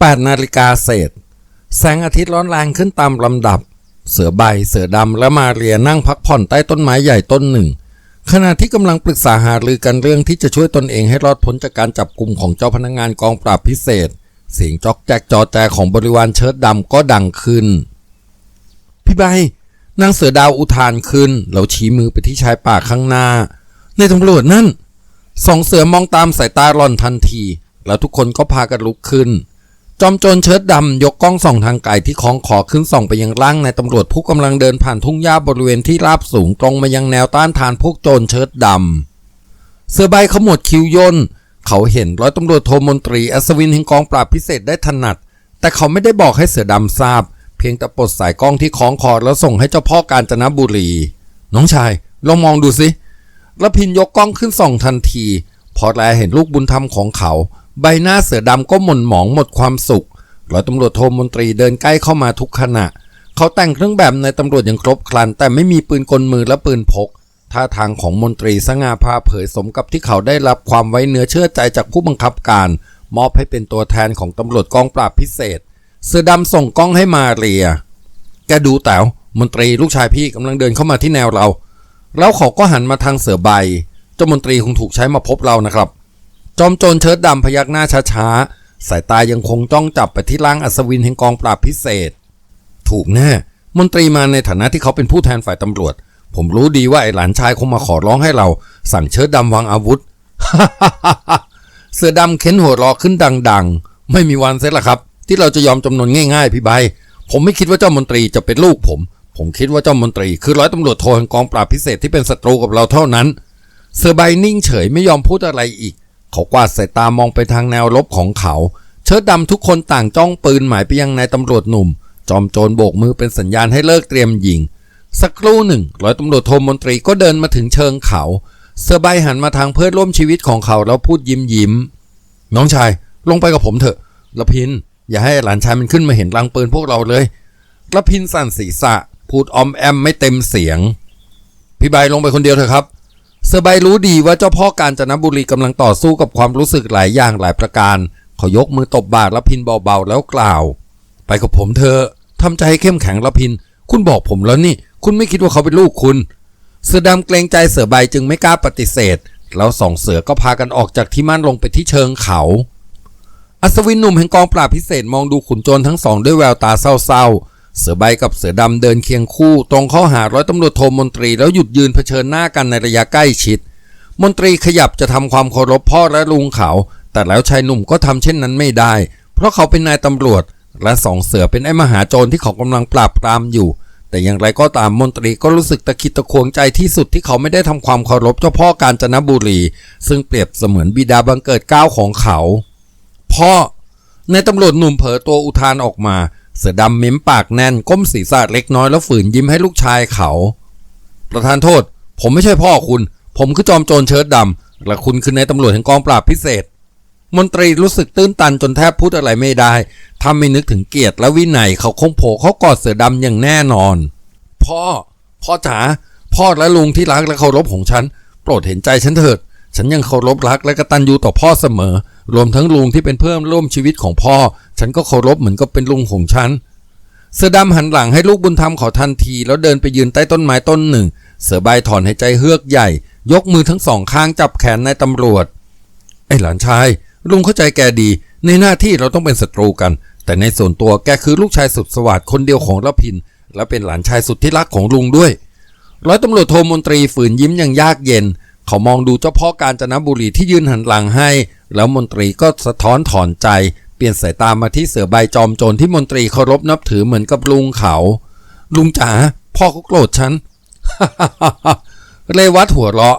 8นาฬิกาเศษ แสงอาทิตย์ร้อนแรงขึ้นตามลำดับ เสือใบ เสือดำและมาเรียนั่งพักผ่อนใต้ต้นไม้ใหญ่ต้นหนึ่ง ขณะที่กำลังปรึกษาหารือกันเรื่องที่จะช่วยตนเองให้รอดพ้นจากการจับกลุ่มของเจ้าพนักงานกองปราบพิเศษ เสียงจอกแจกจอแจของบริวารเชิดดำก็ดังขึ้น พี่ใบนางเสือดาวอุทานขึ้นแล้วชี้มือไปที่ชายป่าข้างหน้า ในตำรวจนั่นสองเสือมองตามสายตาหล่อนทันที แล้วทุกคนก็พากันลุกขึ้น จอมโจรเชิดดำยกกล้องส่องทางไกลที่คล้องคอขึ้นส่องไปยังร่างนายตำรวจผู้กำลังเดินผ่านทุ่งหญ้าบริเวณที่ราบสูงตรงมายังแนวต้านทานพวกโจรเชิดดำเสื้อใบขมวดคิ้วย่นเขาเห็นร้อยตำรวจโทมนตรีอัศวินแห่งกองปราบพิเศษได้ถนัด แต่เขาไม่ได้บอกให้เสือดำทราบ เพียงแต่ปลดสายกล้องที่คล้องคอแล้วส่งให้เจ้าพ่อกาญจนบุรี น้องชายลองมองดูสิละพินยกกล้องขึ้นส่องทันที พอแลเห็นลูกบุญธรรมของเขา ใบหน้าเสือดำก็หม่นหมองหมดความสุขร้อยตำรวจโทมนตรีเดินใกล้เข้ามาทุกขณะ เขาแต่งเครื่องแบบในตำรวจอย่างครบครัน แต่ไม่มีปืนกลมือและปืนพก ท่าทางของมนตรีสง่าผ่าเผยสมกับที่เขาได้รับความไว้เนื้อเชื่อใจจากผู้บังคับการ มอบให้เป็นตัวแทนของตำรวจกองปราบพิเศษ เสือดำส่งกล้องให้มาเรีย แกดูแต๋วมนตรีลูกชายพี่กำลังเดินเข้ามาที่แนวเรา แล้วเขาก็หันมาทางเสือใบ เจ้ามนตรีคงถูกใช้มาพบเรานะครับ จอมโจรเชิดดำพยักหน้าช้าๆ สายตายังคงจ้องจับไปที่ร่างอัศวินแห่งกองปราบพิเศษ ถูกแน่มนตรีมาในฐานะที่เขาเป็นผู้แทนฝ่ายตำรวจ ผมรู้ดีว่าไอ้หลานชายคงมาขอร้องให้เรา สั่งเชิดดำวางอาวุธ เสือดำเค้นหัวรอขึ้นดังๆ ไม่มีวันเสร็จละครับ ที่เราจะยอมจำนนง่ายๆ พี่ใบ ผมไม่คิดว่าเจ้ามนตรีจะเป็นลูกผม ผมคิดว่าเจ้ามนตรี คือร้อยตำรวจโทแห่งกองปราบพิเศษที่เป็นศัตรูกับเราเท่านั้น เสือใบนิ่งเฉยไม่ยอมพูดอะไรอีก เขากวาดสายตามองไปทางแนวรบของเขา เชิดดำทุกคนต่างจ้องปืนหมายไปยังนายตำรวจหนุ่ม จอมโจรโบกมือเป็นสัญญาณให้เลิกเตรียมยิง สักครู่หนึ่งร้อยตำรวจโทมนตรีก็เดินมาถึงเชิงเขาเสือใบหันมาทางเพื่อนร่วมชีวิตของเขาแล้วพูดยิ้มยิ้ม น้องชายลงไปกับผมเถอะละพิน อย่าให้หลานชายมันขึ้นมาเห็นรังปืนพวกเราเลยละพินสั่นศีรษะ พูดออมแอมไม่เต็มเสียง พี่ใบลงไปคนเดียวเถอะครับ เสือใบรู้ดีว่าเจ้าพ่อกาญจนบุรีกำลังต่อสู้กับความรู้สึกหลายอย่างหลายประการ เขายกมือตบบ่าละพินเบาๆแล้วกล่าว ไปกับผมเถอะทำใจให้เข้มแข็งละพิน คุณบอกผมแล้วนี่ คุณไม่คิดว่าเขาเป็นลูกคุณ เสือดำเกรงใจเสือใบจึงไม่กล้าปฏิเสธ แล้วสองเสือก็พากันออกจากที่มั่นลงไปที่เชิงเขา อัศวินหนุ่มแห่งกองปราบพิเศษมองดูขุนโจรทั้งสองด้วยแววตาเศร้าๆ เสือใบกับเสือดำเดินเคียงคู่ ตรงเข้าหาร้อยตำรวจโทมนตรีแล้วหยุดยืนเผชิญหน้ากันในระยะใกล้ชิด มนตรีขยับจะทำความเคารพพ่อและลุงเขา แต่แล้วชายหนุ่มก็ทำเช่นนั้นไม่ได้ เพราะเขาเป็นนายตำรวจ และสองเสือเป็นไอ้มหาโจรที่เขากำลังปราบปรามอยู่ แต่อย่างไรก็ตามมนตรีก็รู้สึกตะคิดตะควงใจที่สุดที่เขาไม่ได้ทำความเคารพเจ้าพ่อกาญจนบุรี ซึ่งเปรียบเสมือนบิดาบังเกิดก้าวของเขา พ่อในตำรวจหนุ่มเผลอตัวอุทานออกมา เสือดำเม้มปากแน่นก้มศีรษะเล็กน้อยแล้วฝืนยิ้มให้ลูกชายเขา ประธานโทษ ผมไม่ใช่พ่อคุณ ผมคือจอมโจรเชิดดำและคุณคือในายตำรวจแห่งกองปราบพิเศษ มนตรีรู้สึกตื้นตันจนแทบพูดอะไรไม่ได้ถ้าไม่นึกถึงเกียรติและวินัยเขาคงโผล่เขากอดเสือดำอย่างแน่นอน พ่อ พ่อจ๋าพ่อและลุงที่รักและเคารพของฉัน โปรดเห็นใจฉันเถิด ฉันยังเคารพรักและกตัญญูต่อพ่อเสมอ รวมทั้งลุงที่เป็นเพื่อนร่วมชีวิตของพ่อ ฉันก็เคารพเหมือนกับเป็นลุงของฉัน เสือดำหันหลังให้ลูกบุญธรรมเขาทันที แล้วเดินไปยืนใต้ต้นไม้ต้นหนึ่ง เสือใบถอนหายใจเฮือกใหญ่ ยกมือทั้งสองข้างจับแขนนายตำรวจ ไอ้หลานชาย ลุงเข้าใจแกดี ในหน้าที่เราต้องเป็นศัตรูกัน แต่ในส่วนตัวแกคือลูกชายสุดสวัสดิ์คนเดียวของละพิน และเป็นหลานชายสุดที่รักของลุงด้วย ร้อยตำรวจโทมนตรีฝืนยิ้มอย่างยากเย็น เขามองดูเจ้าพ่อกาญจนบุรีที่ยืนหันหลังให้ แล้วมนตรีก็สะท้อนถอนใจ เปลี่ยนสายตามาที่เสือใบจอมโจรที่มนตรีเคารพนับถือเหมือนกับลุงเขา ลุงจ๋าพ่อเขาโกรธฉันเรวัตหัวเราะ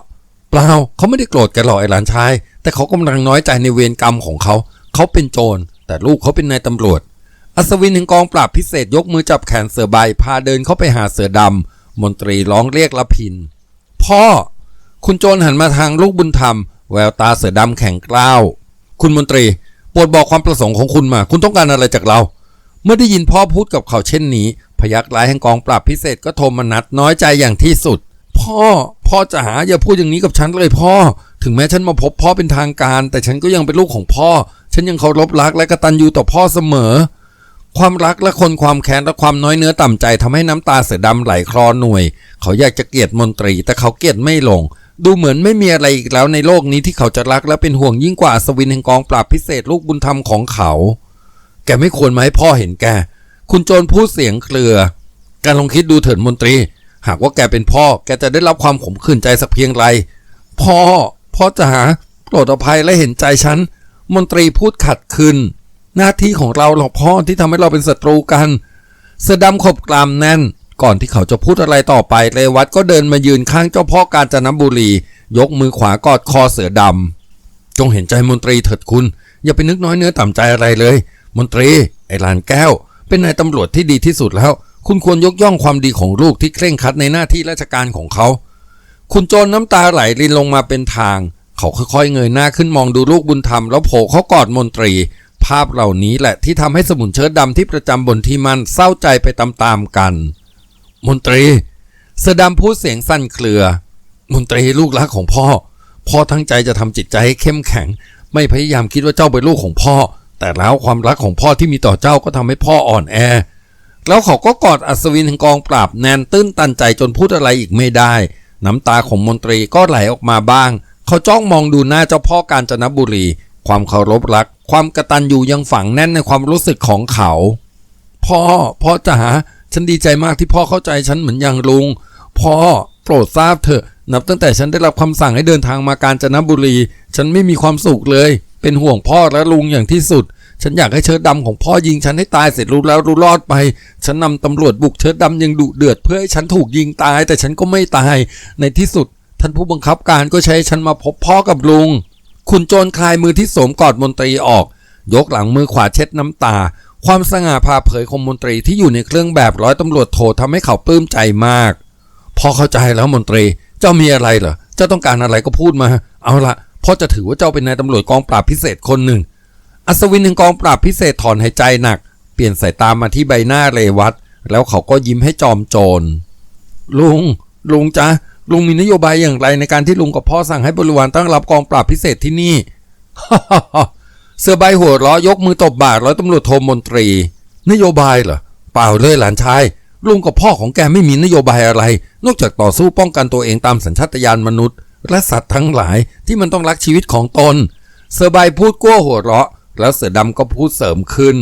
เปล่าเขาไม่ได้โกรธแกหรอกไอ้หลานชาย แต่เขากำลังน้อยใจในเวรกรรมของเขา เขาเป็นโจร แต่ลูกเขาเป็นนายตำรวจ อัศวินแห่งกองปราบพิเศษยกมือจับแขนเสือใบพาเดินเข้าไปหาเสือดำมนตรีร้องเรียกละพิน พ่อ คุณโจรหันมาทางลูกบุญธรรม แววตาเสือดำแข็งกร้าว คุณมนตรี โปรดบอกความประสงค์ของคุณมา คุณต้องการอะไรจากเรา เมื่อได้ยินพ่อพูดกับเขาเช่นนี้ พยักร้ายแห่งกองปราบพิเศษก็โทมนัดน้อยใจอย่างที่สุด พ่อ พ่อจ๋าอย่าพูดอย่างนี้กับฉันเลยพ่อ ถึงแม้ฉันมาพบพ่อเป็นทางการ แต่ฉันก็ยังเป็นลูกของพ่อ ฉันยังเคารพรักและกตัญญูต่อพ่อเสมอ ความรักและคนความแค้นและความน้อยเนื้อต่ำใจทำให้น้ำตาเสือดำไหลคลอหน่วย เขาอยากจะเกลียดมนตรี แต่เขาเกลียดไม่ลง ดูเหมือนไม่มีอะไรอีกแล้วในโลกนี้ที่เขาจะรักและเป็นห่วงยิ่งกว่าอัศวินแห่งกองปราบพิเศษลูกบุญธรรมของเขา แกไม่ควรมาให้พ่อเห็นแก คุณโจรพูดเสียงเครือแกลองคิดดูเถิดมนตรี หากว่าแกเป็นพ่อ แกจะได้รับความขมขื่นใจสักเพียงไร พ่อ พ่อจ๋าโปรดอภัยและเห็นใจฉัน มนตรีพูดขัดขึ้น หน้าที่ของเราหรอกพ่อที่ทำให้เราเป็นศัตรูกัน เสือดำขบกรามแน่น ก่อนที่เขาจะพูดอะไรต่อไปเรวัตก็เดินมายืนข้างเจ้าพ่อกาญจนบุรี ยกมือขวากอดคอเสือดำจงเห็นใจมนตรีเถิดคุณ อย่าไปนึกน้อยเนื้อต่ำใจอะไรเลย มนตรีไอ้ลานแก้ว เป็นนายตำรวจที่ดีที่สุดแล้ว คุณควรยกย่องความดีของลูกที่เคร่งครัดในหน้าที่ราชการของเขา คุณโจรน้ำตาไหลรินลงมาเป็นทาง เขาค่อยๆเงยหน้าขึ้นมองดูลูกบุญธรรมแล้วโผล่เขากอดมนตรีภาพเหล่านี้แหละที่ทำให้สมุนเชิดดำที่ประจำบนที่มันเศร้าใจไปตามๆกัน มนตรีเสอดำพูดเสียงสั่นเครือ มนตรีลูกรักของพ่อ พ่อทั้งใจจะทำจิตใจให้เข้มแข็ง ไม่พยายามคิดว่าเจ้าเป็นลูกของพ่อ แต่แล้วความรักของพ่อที่มีต่อเจ้าก็ทำให้พ่ออ่อนแอ แล้วเขาก็กอดอัศวินแห่งกองปราบแนนตื้นตันใจจนพูดอะไรอีกไม่ได้ น้ำตาของมนตรีก็ไหลออกมาบ้าง เขาจ้องมองดูหน้าเจ้าพ่อกาญจนบุรี ความเคารพรัก ความกตัญญูยังฝังแน่นในความรู้สึกของเขา พ่อพ่อจ๋า ฉันดีใจมากที่พ่อเข้าใจฉันเหมือนอย่างลุง พ่อโปรดทราบเถอะ นับตั้งแต่ฉันได้รับคำสั่งให้เดินทางมากาญจนบุรี ฉันไม่มีความสุขเลย เป็นห่วงพ่อและลุงอย่างที่สุด ฉันอยากให้เชิดดำของพ่อยิงฉันให้ตายเสร็จรู้แล้วรู้รอดไป ฉันนำตำรวจบุกเชิดดำยังดุเดือดเพื่อให้ฉันถูกยิงตาย แต่ฉันก็ไม่ตาย ในที่สุด ท่านผู้บังคับการก็ใช้ฉันมาพบพ่อกับลุง คุณโจรคลายมือที่สวมกอดมนตรีออก ยกหลังมือขวาเช็ดน้ำตา ความสง่าผ่าเผยของมนตรีที่อยู่ในเครื่องแบบร้อยตำรวจโททำให้เขาปลื้มใจมาก พอเข้าใจแล้วมนตรี เจ้ามีอะไรเหรอ เจ้าต้องการอะไรก็พูดมา เอาละพ่อจะถือว่าเจ้าเป็นนายตำรวจกองปราบพิเศษคนหนึ่ง อัศวินแห่งกองปราบพิเศษถอนหายใจหนัก เปลี่ยนสายตามาที่ใบหน้าเรวัตแล้วเขาก็ยิ้มให้จอมโจร ลุง ลุงจ๊ะ ลุงมีนโยบายอย่างไรในการที่ลุงกับพ่อสั่งให้บริวารตั้งรับกองปราบพิเศษที่นี่ เสือใบหัวเราะยกมือตบบ่าร้อยตำรวจโทมนตรี นโยบายเหรอเปล่าเลยหลานชายลุงกับพ่อของแกไม่มีนโยบายอะไร นอกจากต่อสู้ป้องกันตัวเองตามสัญชาตญาณมนุษย์ และสัตว์ทั้งหลายที่มันต้องรักชีวิตของตน เสือใบพูดกั้วหัวเราะ แล้วเสือดำก็พูดเสริมขึ้น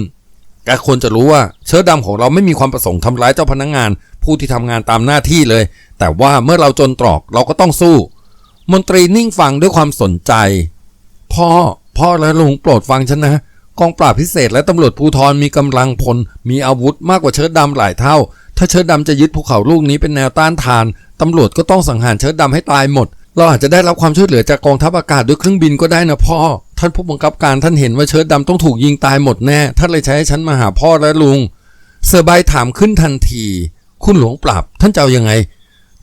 แกควรจะรู้ว่าเชื้อดำของเราไม่มีความประสงค์ทำร้ายเจ้าพนักงงาน ผู้ที่ทำงานตามหน้าที่เลย แต่ว่าเมื่อเราจนตรอกเราก็ต้องสู้ มนตรีนิ่งฟังด้วยความสนใจ พ่อ พ่อและลุงโปรดฟังฉันนะ กองปราบพิเศษและตำรวจภูธรมีกำลังพล มีอาวุธมากกว่าเชิดดำหลายเท่า ถ้าเชิดดำจะยึดภูเขาลูกนี้เป็นแนวต้านทานตำรวจก็ต้องสังหารเชิดดำให้ตายหมด เราอาจจะได้รับความช่วยเหลือจากกองทัพอากาศด้วยเครื่องบินก็ได้นะพ่อ ท่านผู้บังคับการท่านเห็นว่าเชิดดำต้องถูกยิงตายหมดแน่ ท่านเลยใช้ให้ฉันมาหาพ่อและลุง เซอร์ไบถามขึ้นทันที คุณหลวงปราบท่านจะเอายังไง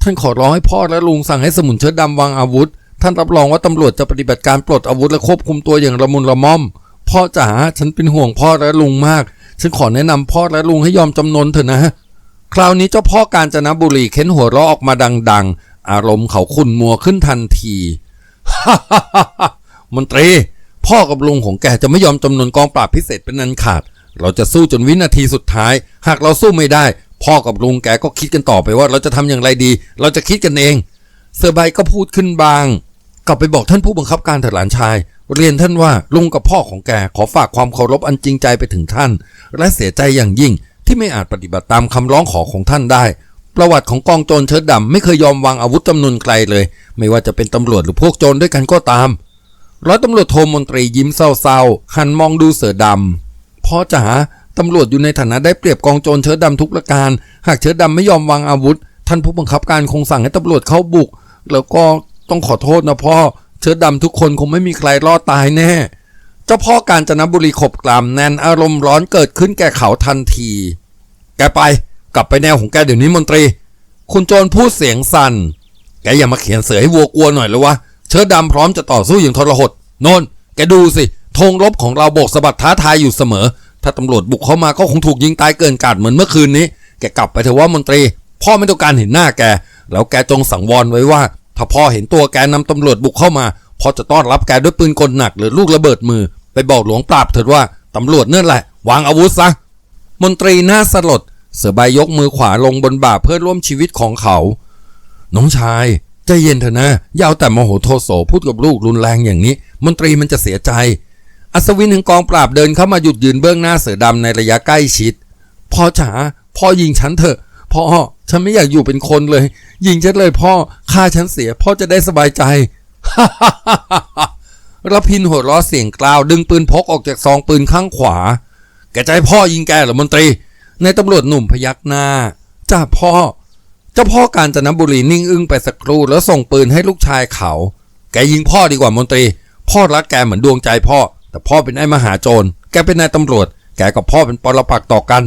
ท่านขอร้องให้พ่อและลุงสั่งให้สมุนเชิดดำวางอาวุธ ท่านรับรองว่าตำรวจจะปฏิบัติการปลดอาวุธและควบคุมตัวอย่างละมุนละม่อม พ่อจ๋าฉันเป็นห่วงพ่อและลุงมาก ฉันขอแนะนำพ่อและลุงให้ยอมจำนนเถอะนะ คราวนี้เจ้าพ่อกาญจนบุรีเค้นหัวเราะออกมาดัง ๆ อารมณ์เขาขุนมัวขึ้นทันทีฮ่าฮ่มนตรีพ่อกับลุงของแกจะไม่ยอมจำนนกองปราบพิเศษเป็นนันขาด เราจะสู้จนวินาทีสุดท้าย หากเราสู้ไม่ได้ พ่อกับลุงแกก็คิดกันต่อไปว่าเราจะทำอย่างไรดี เราจะคิดกันเองเซอร์ไบก็พูดขึ้นบาง กลับไปบอกท่านผู้บังคับการเถิดหลานชาย เรียนท่านว่าลุงกับพ่อของแกขอฝากความเคารพอันจริงใจไปถึงท่าน และเสียใจอย่างยิ่งที่ไม่อาจปฏิบัติตามคำร้องขอของท่านได้ ประวัติของกองโจรเชิดดำไม่เคยยอมวางอาวุธจำนวนไกลเลย ไม่ว่าจะเป็นตำรวจหรือพวกโจรด้วยกันก็ตามร้อยตำรวจโทมนตรียิ้มเศร้าๆหันมองดูเสือดำพ่อจ๋าตำรวจอยู่ในฐานะได้เปรียบกองโจรเชิดดำทุกประการ หากเชิดดำไม่ยอมวางอาวุธ ท่านผู้บังคับการคงสั่งให้ตำรวจเข้าบุก แล้วก็ ต้องขอโทษนะพ่อ เชิดดำทุกคนคงไม่มีใครรอดตายแน่ เจ้าพ่อกาญจนบุรีขบกลามแน่นอารมณ์ร้อนเกิดขึ้นแก่เขาทันที แกไป กลับไปแนวของแกเดี๋ยวนี้มนตรี คุณโจรพูดเสียงสั่น แกอย่ามาเขียนเสือให้วัวกลัวหน่อยเลยวะ เชิดดำพร้อมจะต่อสู้อย่างทรหดนนแกดูสิธงรบของเราโบกสะบัดท้าทายอยู่เสมอ ถ้าตำรวจบุกเข้ามาก็คงถูกยิงตายเกินกาดเหมือนเมื่อคืนนี้ แกกลับไปเถอะว่ามนตรี พ่อไม่ต้องการเห็นหน้าแก แล้วแกจงสังวรไว้ว่า ถ้าพ่อเห็นตัวแกนำตำรวจบุกเข้ามาพ่อจะต้อนรับแกด้วยปืนกลหนักหรือลูกระเบิดมือ ไปบอกหลวงปราบเถิดว่าตำรวจนั่นแหละ วางอาวุธซะ มนตรีหน้าสลด เสือใบยกมือขวาลงบนบ่าเพื่อร่วมชีวิตของเขา น้องชายใจเย็นเถอะนะอย่าเอาแต่โมโหโทโสพูดกับลูกรุนแรงอย่างนี้ มนตรีมันจะเสียใจ อัศวินหนึ่งกองปราบเดินเข้ามาหยุดยืนเบื้องหน้าเสือดำในระยะใกล้ชิด พ่อจ๋าพ่อยิงฉันเถอะ พ่อ ฉันไม่อยากอยู่เป็นคนเลย ยิงฉันเลยพ่อฆ่าฉันเสีย พ่อจะได้สบายใจรพินหัวเราะเสียงกล่าว ดึงปืนพกออกจากซองปืนข้างขวา แกใจพ่อยิงแกเหรอมนตรีในายตำรวจหนุ่มพยักหน้าจ้าพ่อ เจ้าพ่อกาญจนบุรีนิ่งอึ้งไปสักครู่แล้วส่งปืนให้ลูกชายเขา แกยิงพ่อดีกว่ามนตรี พ่อรักแกเหมือนดวงใจพ่อ แต่พ่อเป็นไอ้มหาโจร แกเป็นนายตำรวจ แกกับพ่อเป็นปรปักต่อกัน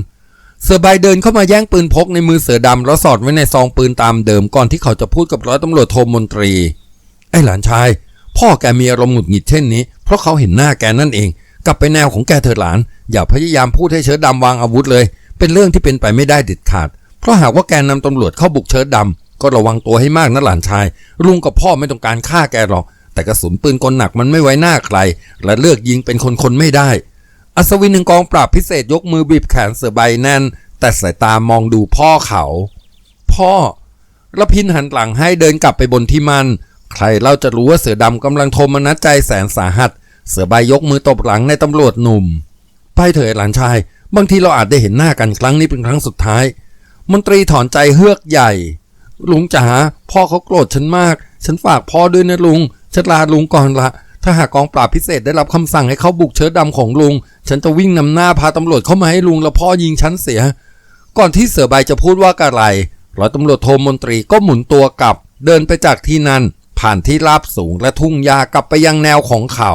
เสือใบเดินเข้ามาแย่งปืนพกในมือเสือดำแล้วสอดไว้ในซองปืนตามเดิมก่อนที่เขาจะพูดกับร้อยตำรวจโทมนตรี ไอ้หลานชาย พ่อแกมีอารมณ์หงุดหงิดเช่นนี้ เพราะเขาเห็นหน้าแกนั่นเอง กลับไปแนวของแกเถิดหลาน อย่าพยายามพูดให้เชิดดำวางอาวุธเลย เป็นเรื่องที่เป็นไปไม่ได้เด็ดขาด เพราะหากว่าแกนำตำรวจเข้าบุกเชิดดำก็ระวังตัวให้มากนะหลานชายลุงกับพ่อไม่ต้องการฆ่าแกหรอกแต่กระสุนปืนกลหนักมันไม่ไว้หน้าใคร และเลือกยิงเป็นคนๆไม่ได้ อัศวินหนึ่งกองปราบพิเศษยกมือบีบแขนเสือใบแน่น แต่สายตามองดูพ่อเขา พ่อระพินหันหลังให้เดินกลับไปบนที่มัน ใครเล่าจะรู้ว่าเสือดำกำลังโทมนัสใจแสนสาหัส เสือใบยกมือตบหลังในตำรวจหนุ่ม ไปเถิดหลานชาย บางทีเราอาจได้เห็นหน้ากันครั้งนี้เป็นครั้งสุดท้าย มนตรีถอนใจเฮือกใหญ่ ลุงจ๋าพ่อเขาโกรธฉันมาก ฉันฝากพ่อด้วยนะลุงฉันลาลุงก่อนละถ้าหากกองปราบพิเศษได้รับคำสั่งให้เขาบุกเชิดดำของลุง ฉันจะวิ่งนำหน้าพาตำรวจเข้ามาให้ลุงแล้วพ่อยิงฉันเสีย ก่อนที่เสือใบจะพูดว่าอะไรร้อยตำรวจโทมนตรีก็หมุนตัวกลับ เดินไปจากที่นั่นผ่านที่ราบสูงและทุ่งหญ้ากลับไปยังแนวของเขา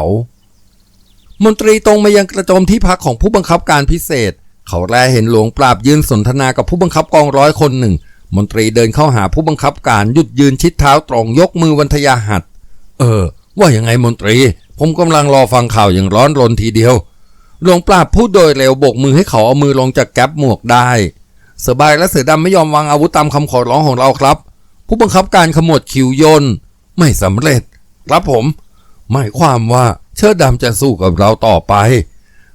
มนตรีตรงมายังกระโจมที่พักของผู้บังคับการพิเศษ เขาแลเห็นหลวงปราบยืนสนทนากับผู้บังคับกองร้อยคนหนึ่ง มนตรีเดินเข้าหาผู้บังคับการหยุดยืนชิดเท้าตรงยกมือวันทยาหัด เออ ว่ายังไงมนตรี ผมกำลังรอฟังข่าวอย่างร้อนรนทีเดียว หลวงปราบพูดโดยเร็วโบกมือให้เขาเอามือลงจากแก๊ปหมวกได้ เสือใบและเสือดำไม่ยอมวางอาวุธตามคำขอร้องของเราครับ ผู้บังคับการขมวดคิวยนไม่สำเร็จ ครับผม หมายความว่าเชิดดำจะสู้กับเราต่อไป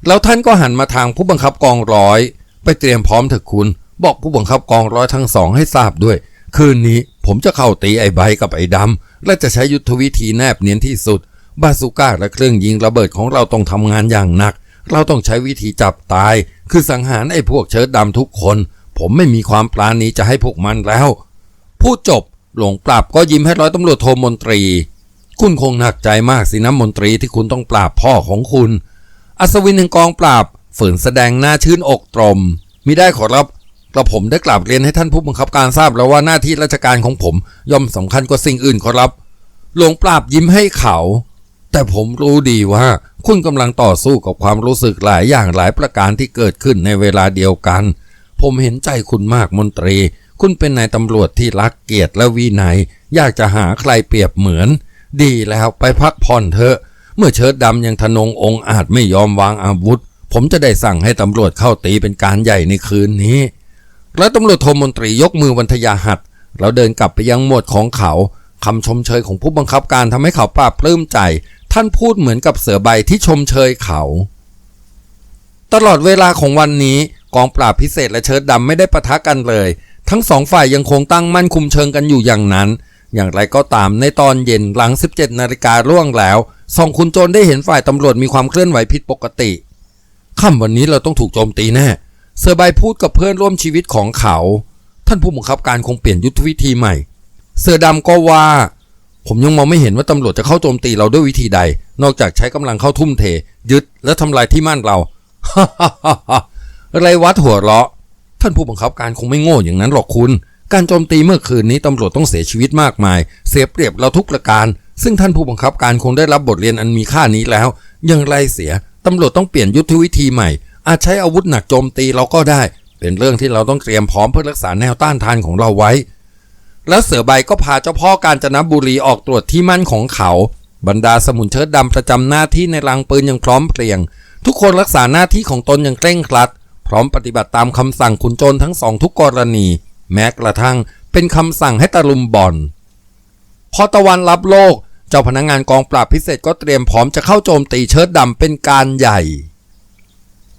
แล้วท่านก็หันมาทางผู้บังคับกองร้อย ไปเตรียมพร้อมเถอะคุณ บอกผู้บังคับกองร้อยทั้งสองให้ทราบด้วย คืนนี้ผมจะเข้าตีไอ้ใบกับไอ้ดำและจะใช้ยุทธวิธีแนบเนียนที่สุด บาซูก้าและเครื่องยิงระเบิดของเราต้องทำงานอย่างหนัก เราต้องใช้วิธีจับตาย คือสังหารไอ้พวกเชิดดำทุกคน ผมไม่มีความปราณีจะให้พวกมันแล้ว พูดจบหลวงปราบก็ยิ้มให้ร้อยตำรวจโทมนตรี คุณคงหนักใจมากสินะมนตรีที่คุณต้องปราบพ่อของคุณ อัศวินแห่งกองปราบ ฝืนแสดงหน้าชื่นอกตรมมิได้ขอรับกระผมได้กราบเรียนให้ท่านผู้บังคับการทราบแล้วว่าหน้าที่ราชการของผมย่อมสำคัญกว่าสิ่งอื่นขอรับ หลวงปราบยิ้มให้เขา แต่ผมรู้ดีว่า คุณกำลังต่อสู้กับความรู้สึกหลายอย่างหลายประการที่เกิดขึ้นในเวลาเดียวกัน ผมเห็นใจคุณมากมนตรี คุณเป็นนายตำรวจที่รักเกียรติและวินัย อยากจะหาใครเปรียบเหมือน ดีแล้วไปพักผ่อนเถอะ เมื่อเชิดดำยังทะนงองอาจไม่ยอมวางอาวุธ ผมจะได้สั่งให้ตำรวจเข้าตีเป็นการใหญ่ในคืนนี้ แล้วตำรวจโทมนตรียกมือวันทยาหัดแล้วเดินกลับไปยังหมวดของเขาคำชมเชยของผู้บังคับการทำให้เขาปราบปลื้มใจ ท่านพูดเหมือนกับเสือใบที่ชมเชยเขา ตลอดเวลาของวันนี้กองปราบพิเศษและเชิดดำไม่ได้ปะทะกันเลย ทั้งสองฝ่ายยังคงตั้งมั่นคุมเชิงกันอยู่อย่างนั้น อย่างไรก็ตามในตอนเย็นหลัง 17 นาฬิกาล่วงแล้วสองคุณโจรได้เห็นฝ่ายตำรวจมีความเคลื่อนไหวผิดปกติค่ำวันนี้เราต้องถูกโจมตีแน่เซอร์ไบพูดกับเพื่อนร่วมชีวิตของเขา ท่านผู้บังคับการคงเปลี่ยนยุทธวิธีใหม่ เสือดำก็ว่า ผมยังมองไม่เห็นว่าตำรวจจะเข้าโจมตีเราด้วยวิธีใด นอกจากใช้กำลังเข้าทุ่มเท ยึดและทำลายที่มั่นเราไรวัดหัวเราะ ท่านผู้บังคับการคงไม่โง่อย่างนั้นหรอกคุณ การโจมตีเมื่อคืนนี้ตำรวจต้องเสียชีวิตมากมาย เสียเปรียบเราทุกประการ ซึ่งท่านผู้บังคับการคงได้รับบทเรียนอันมีค่านี้แล้ว ยังไรเสียตำรวจต้องเปลี่ยนยุทธวิธีใหม่ อาจใช้อาวุธหนักโจมตีเราก็ได้ เป็นเรื่องที่เราต้องเตรียมพร้อมเพื่อรักษาแนวต้านทานของเราไว้ แล้วเสือใบก็พาเจ้าพ่อการจนบุรีออกตรวจที่มั่นของเขา บรรดาสมุนเชิดดำประจำหน้าที่ในรังปืนอย่างพร้อมเพรียง ทุกคนรักษาหน้าที่ของตนอย่างเคร่งครัด พร้อมปฏิบัติตามคำสั่งขุนโจรทั้งสองทุกกรณี แม้กระทั่งเป็นคำสั่งให้ตะลุมบอนพอตะวันรับโลกจจ้าพนักงานกองปราบพิเศษก็เตรียมพร้อมจะเข้าโจมตีเชิดดำเป็นการใหญ่